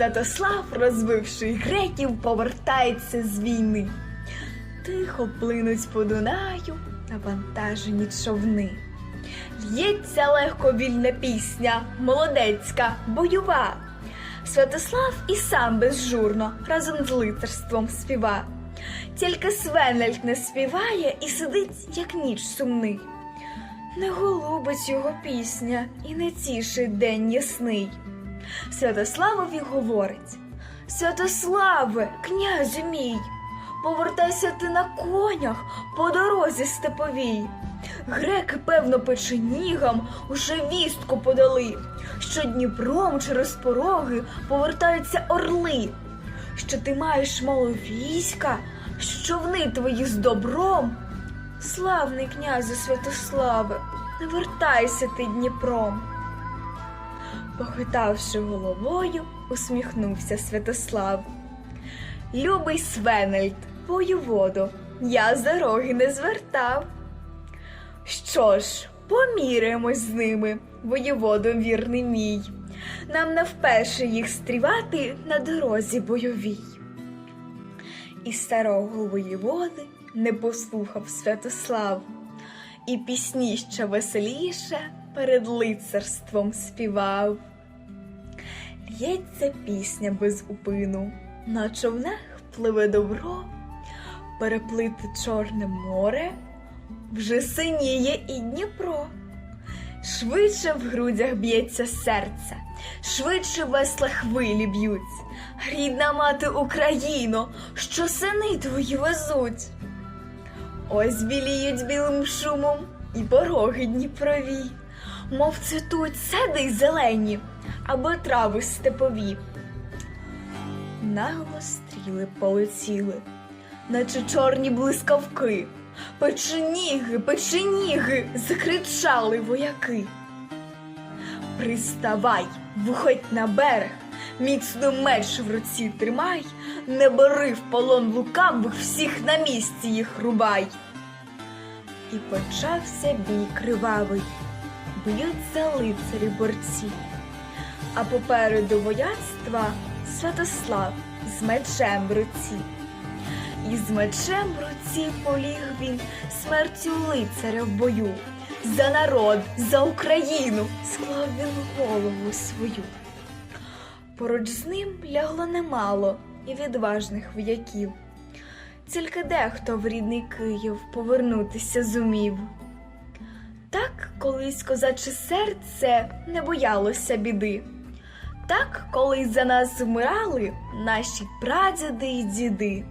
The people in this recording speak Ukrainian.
Святослав, розбивши греків, повертається з війни. Тихо плинуть по Дунаю навантажені човни. Л'ється легко вільна пісня, молодецька, бойова. Святослав і сам безжурно разом з лицарством співа. Тільки Свенельд не співає і сидить, як ніч сумний. Не голубить його пісня і не тішить день ясний. Святославові говорить: Святославе, князю мій, повертайся ти на конях по дорозі степовій. Греки, певно, печенігам уже вістку подали, що Дніпром через пороги повертаються орли, що ти маєш мало війська, що човни твої з добром. Славний князю Святославе, не вертайся ти Дніпром. Похитавши головою, усміхнувся Святослав. Любий Свенельд, воєводу, я з дороги не звертав. Що ж, поміряємось з ними, воєводо вірний мій. Нам не вперше їх стрівати на дорозі бойовій. І старого воєводи не послухав Святослав, і пісні ще веселіше перед лицарством співав. Лється пісня без упину, на човнах пливе добро, переплити Чорне море, вже синіє і Дніпро. Швидше в грудях б'ється серце, швидше весла хвилі б'ють. Рідна мати Україно, що сини твої везуть. Ось біліють білим шумом і пороги Дніпрові, мов цвітуть седи й зелені, або трави степові. Нагло стріли полетіли, наче чорні блискавки. Печеніги, печеніги, закричали вояки. Приставай, виходь на берег, міцно меч в руці тримай, не бери в полон лукавих, всіх на місці їх рубай. І почався бій кривавий, б'ються лицарі борці, а попереду вояцтва Святослав з мечем в руці. І з мечем в руці поліг він смертю лицаря в бою. За народ, за Україну склав він голову свою. Поруч з ним лягло немало і відважних вояків. Тільки дехто в рідний Київ повернутися зумів. Так колись козаче серце не боялося біди так колись за нас вмирали наші прадіди й діди.